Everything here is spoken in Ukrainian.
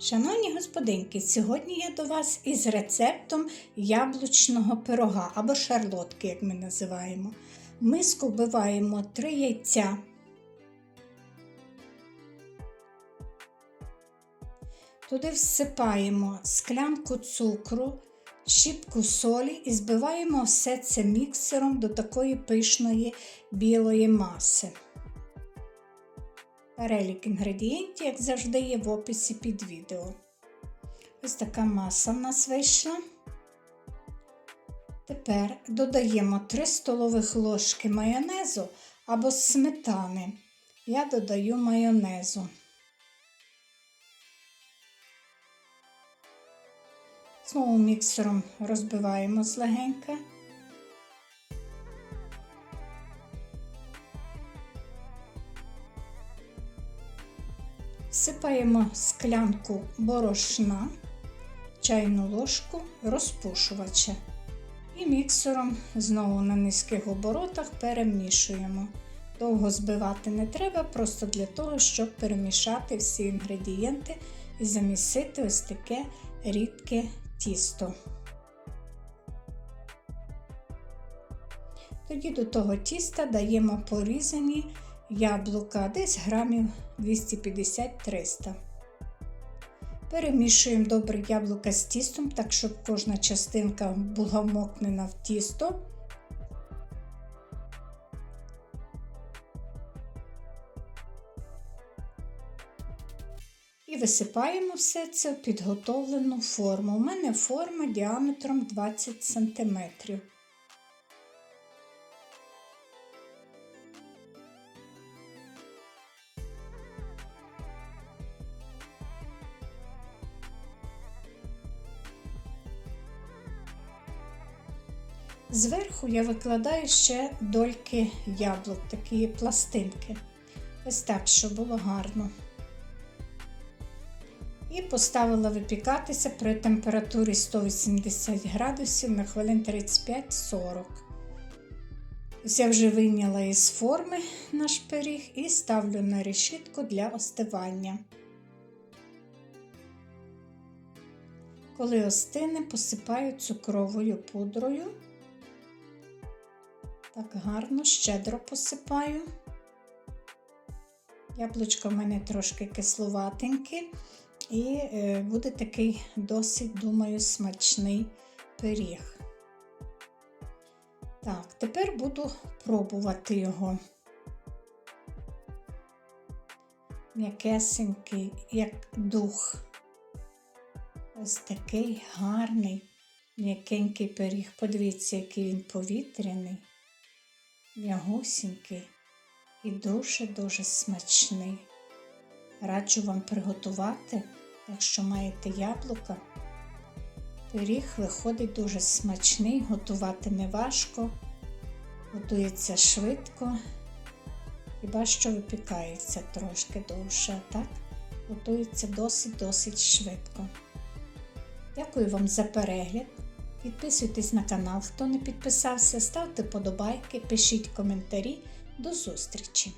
Шановні господинки, сьогодні я до вас із рецептом яблучного пирога або шарлотки, як ми називаємо. В миску вбиваємо 3 яйця. Туди всипаємо склянку цукру, щіпку солі і збиваємо все це міксером до такої пишної білої маси. Перелік інгредієнтів, як завжди, є в описі під відео. Ось така маса в нас вийшла. Тепер додаємо 3 столових ложки майонезу або сметани. Я додаю майонезу. Знову міксером розбиваємо злегенька. Всипаємо склянку борошна, чайну ложку розпушувача і міксером знову на низьких оборотах перемішуємо. Довго збивати не треба, просто для того, щоб перемішати всі інгредієнти і замісити ось таке рідке тісто. Тоді до того тіста даємо порізані яблука, десь грамів 250-300. Перемішуємо добре яблука з тістом, так щоб кожна частинка була вмокнена в тісто. І висипаємо все це в підготовлену форму. У мене форма діаметром 20 см. Зверху я викладаю ще дольки яблук, такі пластинки. Ось так, щоб було гарно. І поставила випікатися при температурі 180 градусів на хвилин 35-40. Ось я вже вийняла із форми наш пиріг і ставлю на решітку для остивання. Коли остине, посипаю цукровою пудрою. Так гарно, щедро посипаю. Яблучко в мене трошки кисловатеньке, і е, буде такий досить, думаю, смачний пиріг. Так, тепер буду пробувати його. М'якесенький, як дух. Ось такий гарний, м'якенький пиріг. Подивіться, який він повітряний м'ягусінький і дуже-дуже смачний. Раджу вам приготувати, якщо маєте яблука. Пиріг виходить дуже смачний, готувати не важко, готується швидко, хіба що випікається трошки довше, так готується досить-досить швидко. Дякую вам за перегляд. Підписуйтесь на канал, хто не підписався, ставте подобайки, пишіть коментарі. До зустрічі!